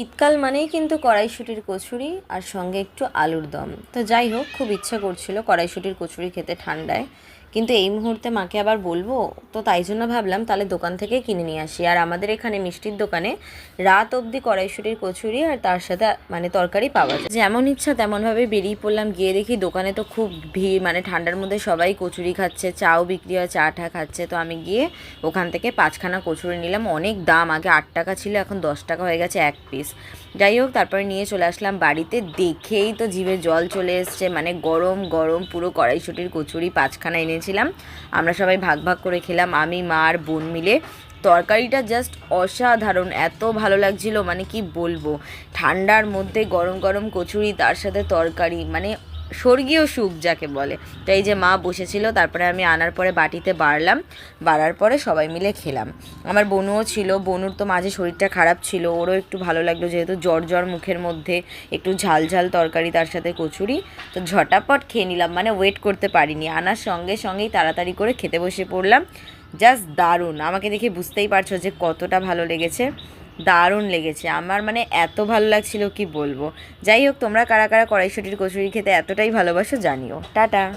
শীতকাল মানেই কিন্তু কড়াইশুটির কচুরি আর সঙ্গে একটু আলুর দম। তো যাই হোক, খুব ইচ্ছা করছিল কড়াইশুটির কচুরি খেতে ঠান্ডায়। কিন্তু এই মুহূর্তে মাকে আবার বলব? তো তাই জন্য ভাবলাম তাহলে দোকান থেকে কিনে নিয়ে আসি। আর আমাদের এখানে মিষ্টির দোকানে রাত অবধি কড়াইশুটির কচুরি আর তার সাথে মানে তরকারি পাওয়া যায়। যেমন ইচ্ছা তেমনভাবে বেরিয়ে পড়লাম, গিয়ে দেখি দোকানে তো খুব ভিড় মানে ঠান্ডার মধ্যে সবাই কচুরি খাচ্ছে, চাও বিক্রি হয়, চা টা খাচ্ছে। তো আমি গিয়ে ওখান থেকে পাঁচখানা কচুরি নিলাম। অনেক দাম, আগে আট টাকা ছিল, এখন দশ টাকা হয়ে গেছে এক পিস যাই হোক, তারপরে নিয়ে চলে আসলাম বাড়িতে। দেখেই তো জিভে জল চলে এসছে মানে গরম গরম, পুরো কড়াইশুটির কচুরি, পাঁচখানা এনেছিলাম আমরা সবাই ভাগ ভাগ করে খেলাম, আমি, মা আর বোন মিলে। তরকারিটা জাস্ট অসাধারণ, এত ভালো লাগছিল মানে কি বলব? ঠান্ডার মধ্যে গরম গরম কচুরি, তার সাথে তরকারি মানে স্বর্গীয় সুখ যাকে বলে। তো এই যে মা বসেছিল, তারপরে আমি আনার পরে বাটিতে বাড়লাম। বাড়ার পরে সবাই মিলে খেলাম। আমার বনুও ছিল। বনুর তো মাঝে শরীরটা খারাপ ছিল। ওরও একটু ভালো লাগল যেহেতু জ্বর জ্বর মুখের মধ্যে একটু ঝাল ঝাল তরকারি, তার সাথে কচুরি। তো ঝটাপট খেয়ে নিলাম। মানে ওয়েট করতে পারিনি। আনার সঙ্গে সঙ্গেই তাড়াতাড়ি করে খেতে বসে পড়লাম। জাস্ট দারুণ। আমাকে দেখে বুঝতেই পারছ যে কতটা ভালো লেগেছে। দারুণ লেগেছে। আমার মানে এত ভালো লাগছিল কি বলব? যাই হোক, তোমরা কারা কারা কড়াইশুটির কচুরি খেতে এতটাই ভালোবাসো জানিও। টাটা।